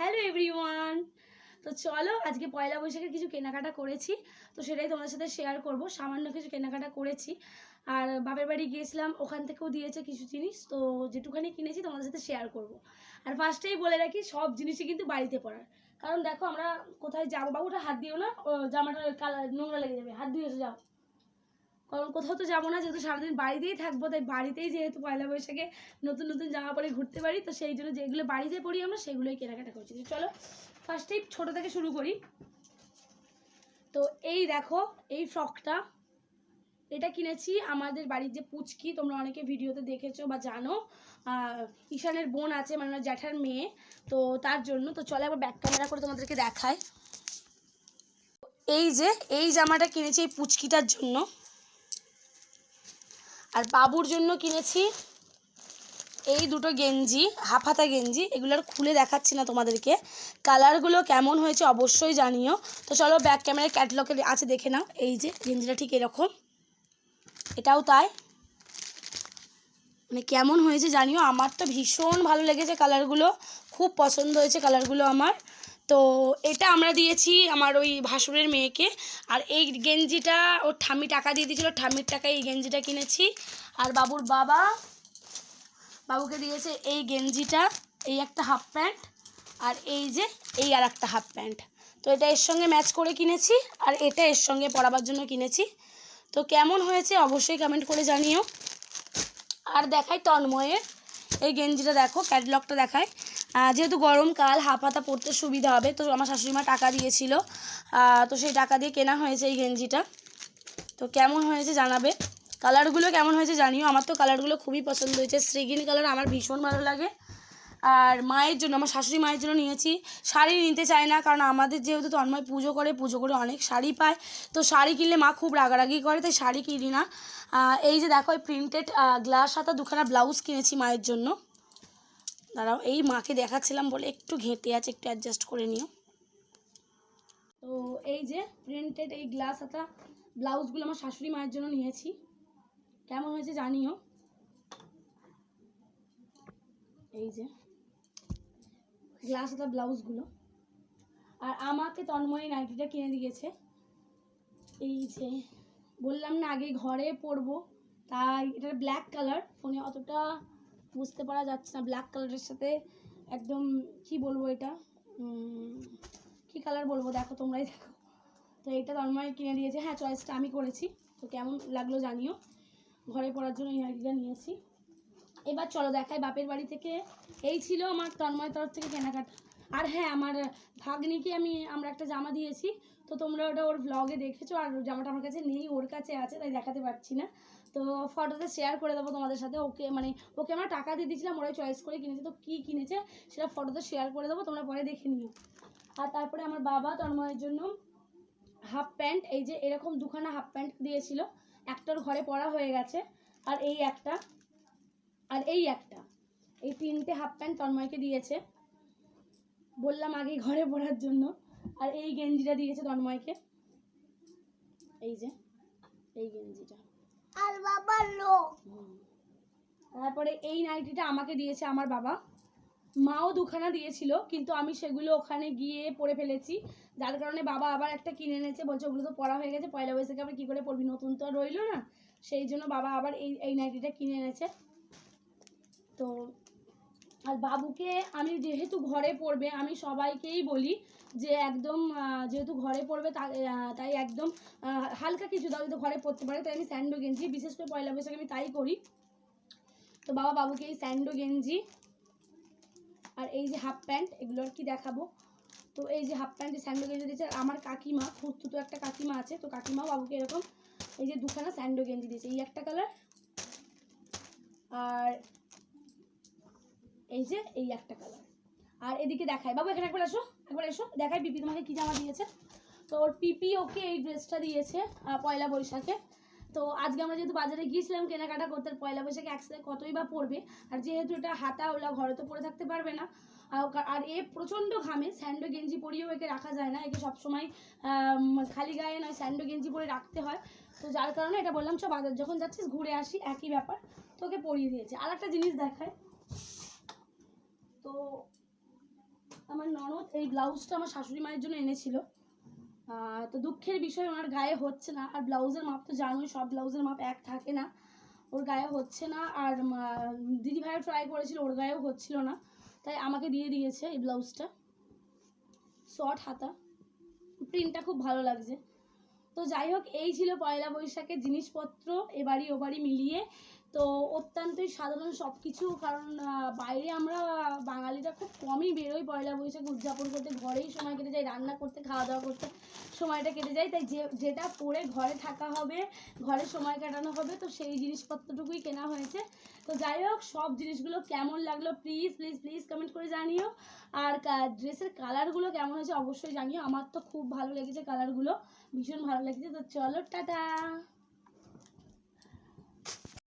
Hello everyone তো চলো, আজকে পয়লা বৈশাখে কিছু কেনাকাটা করেছি। তো সেটাই তোমাদের সাথে শেয়ার করব। সামান্য কিছু কেনাকাটা করেছি। আর বাপের বাড়ি গিয়েছিলাম, ওখান থেকেও দিয়েছে কিছু জিনিস। তো যেটুখানি কিনেছি, তোমাদের সাথে শেয়ার করব। আর ফার্স্টেই বলে রাখি, সব জিনিসই কিন্তু বাড়িতে পড়ার। কারণ দেখো, আমরা কোথায় যাব বাবুটা হাত দিও না জামাটা কালার নোংরা লেগে যাবে। হাত ধুয়ে এসে, যাও। কারণ কোথাও তো যাব না, যেহেতু সারাদিন বাড়িতেই থাকব, তাই বাড়িতেই যেহেতু পয়লা বৈশাখে নতুন নতুন জামা পরে ঘুরতে পারি, তো সেই জন্য যেগুলো বাড়িতে পরি আমরা, সেগুলোই কেনাকাটা করছি। চলো ফার্স্টেই ছোটো থেকে শুরু করি। তো এই দেখো, এই ফ্রকটা এটা কিনেছি আমাদের বাড়ির যে পুচকি, তোমরা অনেকে ভিডিওতে দেখেছ বা জানো ঈশানের বোন আছে মানে জ্যাঠার মেয়ে, তো তার জন্য, তো চলে একবার ব্যাক ক্যামেরা করে তোমাদেরকে দেখায় এই যে, এই জামাটা কিনেছি এই পুচকিটার জন্য। আর বাবুর জন্য কিনেছি এই দুটো গেঞ্জি হাফ হাতা গেঞ্জি এগুলোর খুলে দেখাচ্ছি না তোমাদেরকে। কালারগুলো কেমন হয়েছে অবশ্যই জানিও। তো চলো ব্যাক ক্যামেরার ক্যাটলগে আছে, দেখে নাও। এই যে গেঞ্জিটা ঠিক এরকম। এটাও তাই। মানে কেমন হয়েছে জানিও, আমার তো ভীষণ ভালো লেগেছে কালারগুলো। খুব পছন্দ হয়েছে কালারগুলো আমার। তো এটা আমরা দিয়েছি আমার ওই ভাসুরের মেয়েকে। আর এই গেঞ্জিটা, ওর ঠাম্মি টাকা দিয়ে দিয়েছিল, ঠাম্মির টাকায় এই গেঞ্জিটা কিনেছি। আর বাবুর বাবা, বাবুকে দিয়েছে এই গেঞ্জিটা, এই একটা হাফ প্যান্ট, আর এই যে এই আর একটা হাফ প্যান্ট। তো এটা এর সঙ্গে ম্যাচ করে কিনেছি, আর এটা এর সঙ্গে পরাবার জন্য কিনেছি। তো কেমন হয়েছে অবশ্যই কমেন্ট করে জানিও। আর দেখাই তন্ময়ের। এই গেঞ্জিটা দেখো, ক্যাটলগটা দেখায়। যেহেতু গরমকাল হাফ হাতা পরতে সুবিধা হবে, তো আমার শাশুড়িমা টাকা দিয়েছিল। তো সেই টাকা দিয়ে কেনা হয়েছে এই গেঞ্জিটা। তো কেমন হয়েছে জানাবে? কালারগুলো কেমন হয়েছে জানিও। আমার তো কালারগুলো খুবই পছন্দ হয়েছে। শ্রীগিন কালার আমার ভীষণ ভালো লাগে। আর মায়ের জন্য, আমার শাশুড়ি মায়ের জন্য নিয়েছি। শাড়ি নিতে চায় না, কারণ আমাদের যেহেতু তন্ময় পুজো করে পুজো করে অনেক শাড়ি পায়। তো শাড়ি কিনলে মা খুব রাগারাগি করে, তাই শাড়ি কিনি না। এই যে দেখো প্রিন্টেড গ্লাস হাতা দুখানা ব্লাউজ কিনেছি মায়ের জন্য। দাঁড়াও, এই মাকে দেখাচ্ছিলাম বলে একটু ঘেঁটে আছে, একটু অ্যাডজাস্ট করে নিও। তো এই যে প্রিন্টেড এই গ্লাস হাতা ব্লাউজগুলো আমার শাশুড়ি মায়ের জন্য নিয়েছি। কেমন হয়েছে জানিও। এই যে গ্লাস হাতা ব্লাউজগুলো আর আমাকে তন্ময় নাইটিটা কিনে দিয়েছে। এই যে বললাম না, আগে ঘরে পরবো, তাই এটার ব্ল্যাক কালার ফোনে অতটা বুঝতে পারা যাচ্ছে না ব্ল্যাক কালারের সাথে। একদম কি বলব এটা? কি কালার বলব? দেখো, তোমরাই দেখো। তো এটা তন্ময় কিনে দিয়েছে। হ্যাঁ চয়েসটা আমি করেছি। তো কেমন লাগল জানিও। ঘরে পড়ার জন্য নাইটিটা নিয়েছি। এবার চলো দেখাই বাপের বাড়ি থেকে। এই ছিল আমার তন্ময় তরফ থেকে কেনাকাটা। আর হ্যাঁ আমার ভাগ্নিকে আমি, আমরা একটা জামা দিয়েছি। তো তোমরা ওটা ওর ব্লগে দেখেছ। আর জামাটা আমার কাছে নেই, ওর কাছে আছে, তাই দেখাতে পারছি না। তো ফটোতে শেয়ার করে দেবো তোমাদের সাথে। ওকে মানে ওকে আমরা টাকা দিয়ে দিয়েছিলাম, ওরাই চয়েস করে কিনেছে। তো কী কিনেছে সেটা ফটোতে শেয়ার করে দেবো, তোমরা পরে দেখে নিও। আর তারপরে আমার বাবা তন্ময়ের জন্য হাফ প্যান্ট এই যে এরকম দুখানা হাফ প্যান্ট দিয়েছিল। একটার ঘরে পরা হয়ে গেছে, আর এই একটা, আর এই একটা। এই তিনটে হাফ প্যান্ট তন্ময়কে দিয়েছে। বললাম আগে ঘরে পরার জন্য। আর এই গেঞ্জিটা দিয়েছে তন্ময়কে। এই যে, এই গেঞ্জিটা। আর বাবা লো। তারপরে এই নাইটিটা আমাকে দিয়েছে আমার বাবা। মাও দুখানা দিয়েছিল, কিন্তু আমি সেগুলো ওখানে গিয়ে পরে ফেলেছি। যার কারণে বাবা আবার একটা কিনে এনেছে, বলছে ওগুলো তো পড়া হয়ে গেছে, পয়লা বৈশাখে আবার কী করে পড়বি নতুন তো আর রইল না। সেই জন্য বাবা আবার এই এই নাইটিটা কিনে এনেছে। তো আর বাবুকে আমি যেহেতু ঘরে পড়বে, আমি সবাইকেই বলি যে একদম যেহেতু ঘরে পড়বে তা- তাই একদম হালকা কিছু দাও ঘরে পড়তে পারে। তাই আমি স্যান্ডো গেঞ্জি, বিশেষ করে পয়লা বৈশাখে আমি তাই করি। তো বাবা বাবুকে এই স্যান্ডো গেঞ্জি আর এই যে হাফ প্যান্ট, এগুলো আর কি দেখাবো। তো এই যে হাফ প্যান্ট স্যান্ডো গেঞ্জি দিয়েছে আমার কাকিমা খুঁড়তুতো একটা কাকিমা আছে, তো কাকিমাও বাবুকে এরকম এই যে দুখানা স্যান্ডো গেঞ্জি দিয়েছে। এই একটা কালার। আর এই যে, এই একটা কালার আর এদিকে দেখায় বাবু, এখানে একবার এসো একবার এসো। দেখাই পিপি তোমাকে কি জামা দিয়েছে। তো ওর পিপি ওকে এই ড্রেসটা দিয়েছে পয়লা বৈশাখে। তো আজকে আমরা যেহেতু বাজারে গিয়েছিলাম, কেনাকাটা করতে, পয়লা বৈশাখে একসাথে কতই বা পড়বে। আর যেহেতু এটা হাতা ওলা ঘরে তো পরে থাকতে পারবে না। আর এ প্রচণ্ড ঘামে, স্যান্ডো গেঞ্জি পরিয়েও একে রাখা যায় না। একে সবসময় খালি গায়ে নয়, স্যান্ডো গেঞ্জি পরে রাখতে হয়। তো যার কারণে এটা বললাম চ বাজার যখন যাচ্ছিস, ঘুরে আসি, একই ব্যাপার। তো ওকে পরিয়ে দিয়েছে। আর একটা জিনিস দেখায় তো আমার ননদ এই ব্লাউজটা আমার শাশুড়ি মায়ের জন্য এনেছিল। তো দুঃখের বিষয়, ওনার গায়ে হচ্ছে না। আর ব্লাউজের মাপ তো জানোই, সব ব্লাউজের মাপ এক থাকে না। ওর গায়ে হচ্ছে না। আর দিদি ভাইও ট্রাই করেছিল, ওর গায়েও হচ্ছিল না। তাই আমাকে দিয়ে দিয়েছে এই ব্লাউজটা। শর্ট হাতা। প্রিন্টটা খুব ভালো লাগছে। তো যাই হোক, এই ছিল পয়লা বৈশাখের জিনিসপত্র। এবারই ওবারই মিলিয়ে তো অত্যন্তই সাধারণ সব কিছু কারণ বাইরে আমরা বাঙালিরা খুব কমই বেরোই পয়লা বৈশাখ উদযাপন করতে। ঘরেই সময় কেটে যায়, রান্না করতে খাওয়া দাওয়া করতে, সময়টা কেটে যায়। তাই যে, যেটা পরে ঘরে থাকা হবে, ঘরে সময় কাটানো হবে, তো সেই জিনিসপত্রটুকুই কেনা হয়েছে। তো যাই হোক, সব জিনিসগুলো কেমন লাগল প্লিজ প্লিজ প্লিজ কমেন্ট করে জানিও। আর ড্রেসের কালারগুলো কেমন হয়েছে অবশ্যই জানিও। আমার তো খুব ভালো লেগেছে কালারগুলো ভীষণ ভালো লেগেছে। তো চলো, টাটা!